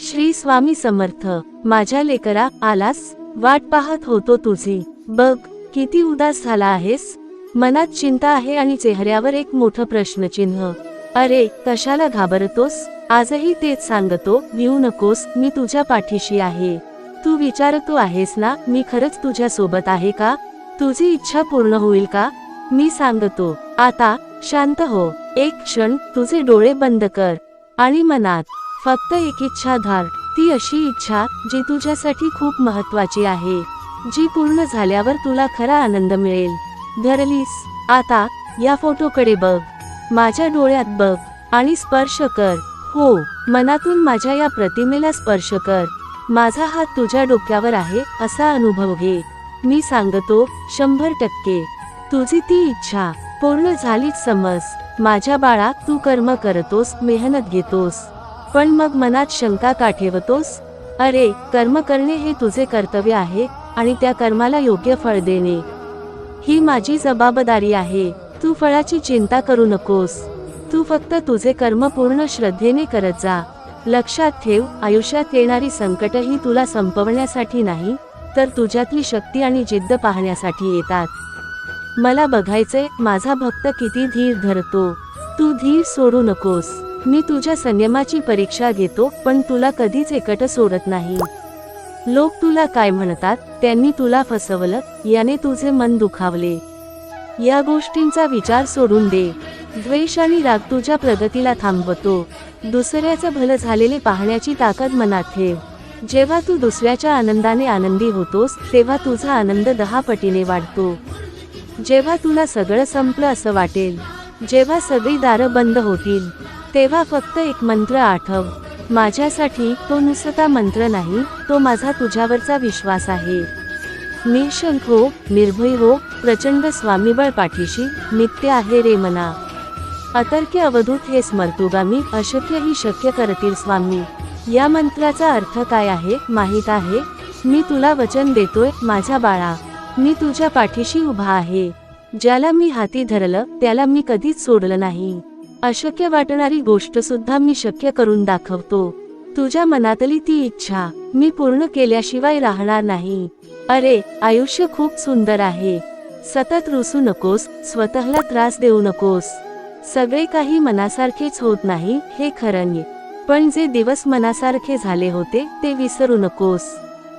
श्री स्वामी समर्थ माझ्या लेकरा आलास वाट पाहत होतो तुझी. बघ किती उदास झाला आहेस. मनात चिंता आहे आणि चेहऱ्यावर एक मोठं प्रश्नचिन्ह. अरे कशाला घाबरतोस? आजही तेच सांगतो भिऊ नकोस मी तुझ्या पाठीशी आहे. तू विचारतो आहेस ना मी खरंच तुझ्या सोबत आहे का? तुझी इच्छा पूर्ण होईल का? मी सांगतो आता शांत हो. एक क्षण तुझे डोळे बंद कर आणि मनात फक्त एक इच्छा धार ती अशी इच्छा जी तुझ्यासाठी खूप महत्वाची आहे जी पूर्ण झाल्यावर तुला खरा आनंद मिळेल. धरलीस आता या फोटोकडे बघ. माझ्या डोळ्यात बघ आणि स्पर्श कर. हो मनातून माझ्या या प्रतिमेला स्पर्श कर. माझा हात तुझ्या डोक्यावर आहे असा अनुभव घे. मी सांगतो शंभर टक्के. तुझी ती इच्छा पूर्ण झालीच समज. माझ्या बाळा तू कर्म करतोस मेहनत घेतोस. पण मग मनात शंका का ठेवतोस? अरे कर्म करणे हे तुझे कर्तव्य आहे आणि त्या कर्माला योग्य फळ देणे. ही माझी जबाबदारी आहे. तू फळाची चिंता करू नकोस. तू फक्त तुझे कर्म पूर्ण श्रद्धेने करत जा. लक्षात ठेव आयुष्यात येणारी संकटही तुला संपवण्यासाठी नाही तर तुझ्यातली शक्ती आणि जिद्द पाहण्यासाठी येतात. मला बघायचे माझा भक्त किती धीर धरतो. तू धीर सोडू नकोस. मी तुझ्या संयमाची परीक्षा घेतो पण तुला कधीच एकट सोडत नाही. लोक तुला काय म्हणतात त्यांनी तुला फसवलं याने तुझे मन दुखावले. या गोष्टींचा विचार सोडून दे. द्वेष आणि राग तुझ्या प्रगतीला थांबवतो. दुसऱ्याचं भलं झालेले पाहण्याची ताकद मनात ठेव. जेव्हा तू दुसऱ्याच्या आनंदाने आनंदी होतोस तेव्हा तुझा आनंद दहा पटीने वाढतो. जेव्हा तुला सगळं संपलं असं वाटेल जेव्हा सगळी दारं बंद होतील तेव्हा फक्त एक मंत्र आठव. माझ्यासाठी तो नुसता मंत्र नाही तो माझा तुझ्यावरचा विश्वास आहे. निशंक हो निर्भय हो प्रचंड स्वामीबळ पाठीशी नित्य आहे रे मना. अतर्क्य अवधूत हे स्मर्तुगामी अशक्य ही शक्य करतील स्वामी. या मंत्राचा अर्थ काय आहे माहीत आहे? मी तुला वचन देतोय माझ्या बाळा. मी तुझ्या पाठीशी उभा आहे. ज्याला मी हाती धरलं त्याला मी कधीच सोडलं नाही. अशक्य वाटणारी गोष्ट सुद्धा मी शक्य करून दाखवतो. तुझ्या मनातली ती इच्छा मी पूर्ण केल्याशिवाय राहणार नाही. अरे आयुष्य खूप सुंदर आहे. सतत रुसू नकोस स्वतःला त्रास देऊ नकोस. सगळे काही मनासारखेच होत नाही हे खरं पण जे दिवस मनासारखे झाले होते ते विसरू नकोस.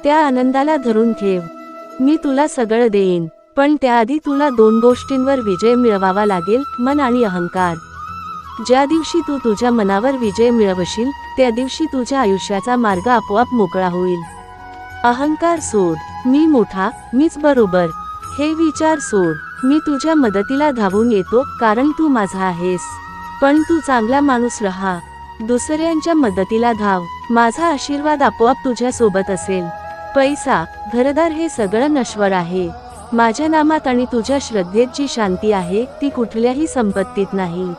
त्या आनंदाला धरून ठेव. मी तुला सगळं देईन पण त्याआधी तुला दोन गोष्टींवर विजय मिळवावा लागेल मन आणि अहंकार. ज्या दिवशी तू तुझ्या मनावर विजय मिळवशील त्या दिवशी तुझ्या आयुष्याचा मार्ग आपोआप मोकळा होईल. अहंकार सोड. मी मोठा मीच बरोबर. हे विचार सोड. मी तुझ्या मदतीला धावून येतो कारण तू माझा आहेस. पण तू चांगला माणूस रहा. दुसऱ्यांच्या मदतीला धाव. माझा आशीर्वाद आपोआप तुझ्या सोबत असेल. पैसा घरदार हे सगळं नश्वर आहे. माझ्या नामात आणि तुझ्या श्रद्धेत जी शांती आहे ती कुठल्याही संपत्तीत नाही.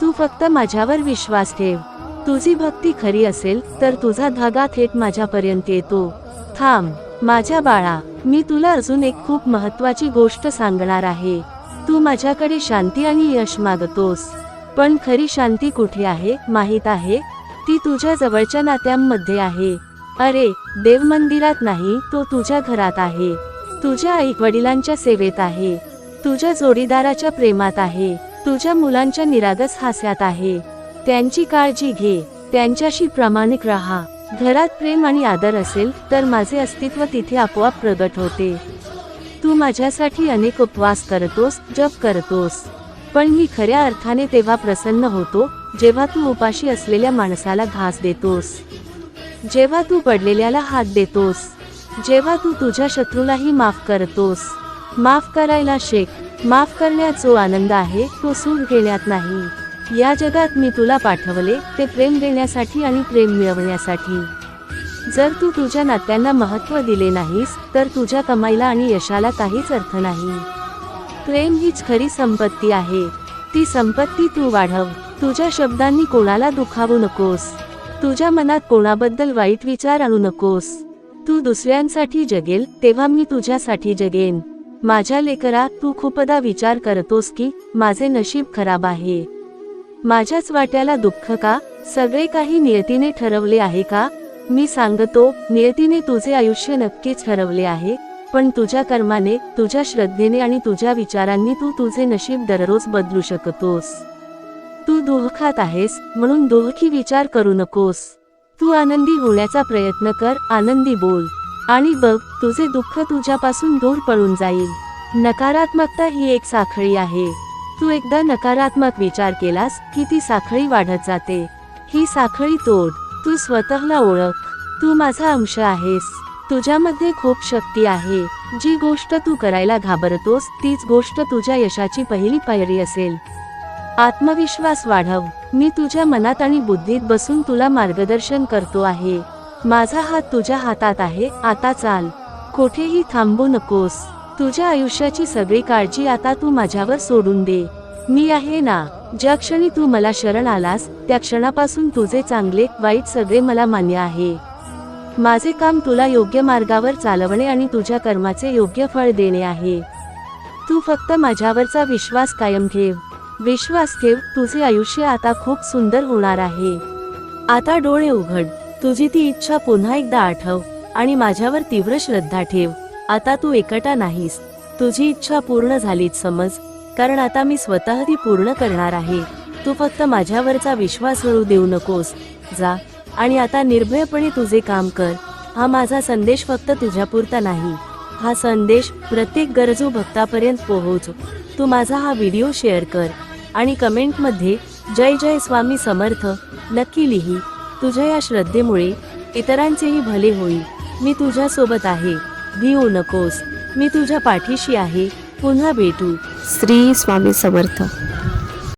तू फक्त माझ्यावर विश्वास ठेव. तुझी भक्ती खरी असेल तर तुझा धागा थेट माझ्यापर्यंत येतो. थांब माझ्या बाळा मी तुला अजून एक खूप महत्वाची गोष्ट सांगणार आहे. तू माझ्याकडे शांती आणि यश मागतोस. पण खरी शांती कुठे आहे माहीत आहे? ती तुझ्या जवळच्या नात्यांमध्ये आहे. अरे देव मंदिरात नाही तो तुझ्या घरात आहे. तुझ्या आई वडिलांच्या सेवेत आहे. तुझ्या जोडीदाराच्या प्रेमात आहे. तुझ्या मुलांच्या निरागस हास्यात आहे. त्यांची काळजी घे. त्यांच्याशी प्रामाणिक राहा. घरात प्रेम आणि आदर असेल तर माझे अस्तित्व तिथे आपोआप प्रगट होते. तू माझ्यासाठी अनेक उपवास करतोस जप करतोस. पण मी खऱ्या अर्थाने तेव्हा प्रसन्न होतो जेव्हा तू उपाशी असलेल्या माणसाला घास देतोस. जेव्हा तू पडलेल्याला हात देतोस. जेव्हा तू तुझ्या शत्रूलाही माफ करतोस. माफ करायला शेक. माफ करण्यात जो आनंद आहे तो सूट घेण्यात नाही. या जगात मी तुला पाठवले ते प्रेम देण्यासाठी आणि प्रेम मिळवण्यासाठी. जर तू तुझ्या नात्यांना महत्त्व दिले नाहीस तर तुझ्या कमाईला आणि यशाला काहीच अर्थ नाही. प्रेम हीच खरी संपत्ती आहे. ती संपत्ती तू वाढव. तुझ्या शब्दांनी कोणाला दुखावू नकोस. तुझ्या मनात कोणाबद्दल वाईट विचार आणू नकोस. तू दुसऱ्यांसाठी जगेल तेव्हा मी तुझ्यासाठी जगेन. माझ्या लेकरा तू खूपदा विचार करतोस की माझे नशीब खराब आहे. माझ्याच वाट्याला दुःख का? सगळे काही नियतीने ठरवले आहे का? मी सांगतो नियतीने तुझे आयुष्य नक्कीच ठरवले आहे पण तुझ्या कर्माने तुझ्या श्रद्धेने आणि तुझ्या विचारांनी तू तुझे नशीब दररोज बदलू शकतोस. तू दुःखात आहेस म्हणून दुःखी विचार करू नकोस. तू आनंदी होण्याचा प्रयत्न कर आनंदी बोल. आणि बघ तुझे दुःख तुझ्यापासून दूर पळून जाईल. नकारात्मकता ही एक साखळी आहे. तू एकदा नकारात्मक विचार केलास की ती साखळी वाढत जाते. ही साखळी तोड. तू स्वतःला ओळख. तू माझा अंश आहेस. तुझ्यामध्ये खूप शक्ती आहे. जी गोष्ट तू करायला घाबरतोस तीच गोष्ट तुझ्या यशाची पहिली पायरी असेल. आत्मविश्वास वाढव. मी तुझ्या मनात आणि बुद्धीत बसून तुला मार्गदर्शन करतो आहे. माझा हात तुझ्या हातात आहे आता चाल. कोठेही थांबू नकोस. तुझ्या आयुष्याची सगळी काळजी आता तू माझ्यावर सोडून दे. मी आहे ना. ज्या क्षणी तू मला शरण आलास त्या क्षणापासून तुझे चांगले वाईट सगळे मला मान्य आहे. माझे काम तुला योग्य मार्गावर चालवणे आणि तुझ्या कर्माचे योग्य फळ देणे आहे. तू फक्त माझ्यावरचा विश्वास कायम ठेव. विश्वास ठेव तुझे आयुष्य आता खूप सुंदर होणार आहे. आता डोळे उघड. तुझी ती इच्छा पुन्हा एकदा आठव आणि माझ्यावर तीव्र श्रद्धा ठेव. आता तू एकटा नाहीस. तुझी इच्छा पूर्ण झालीच समज. कारण आता मी स्वतः ती पूर्ण करणार आहे. तू फक्त माझ्यावरचा विश्वास हळू देऊ नकोस. जा. आणि आता निर्भयपणे तुझे काम कर. हा माझा संदेश फक्त तुझ्यापुरता नाही. हा संदेश प्रत्येक गरजू भक्तापर्यंत पोहोच. तू माझा हा व्हिडिओ शेअर कर. आणि कमेंटमध्ये जय जय स्वामी समर्थ. नक्की लिही. तुझ्या या श्रद्धेमुळे इतरांचेही भले होईल. मी तुझ्यासोबत आहे. भिवू नकोस. मी तुझ्या पाठीशी आहे. पुन्हा भेटू. श्री स्वामी समर्थ.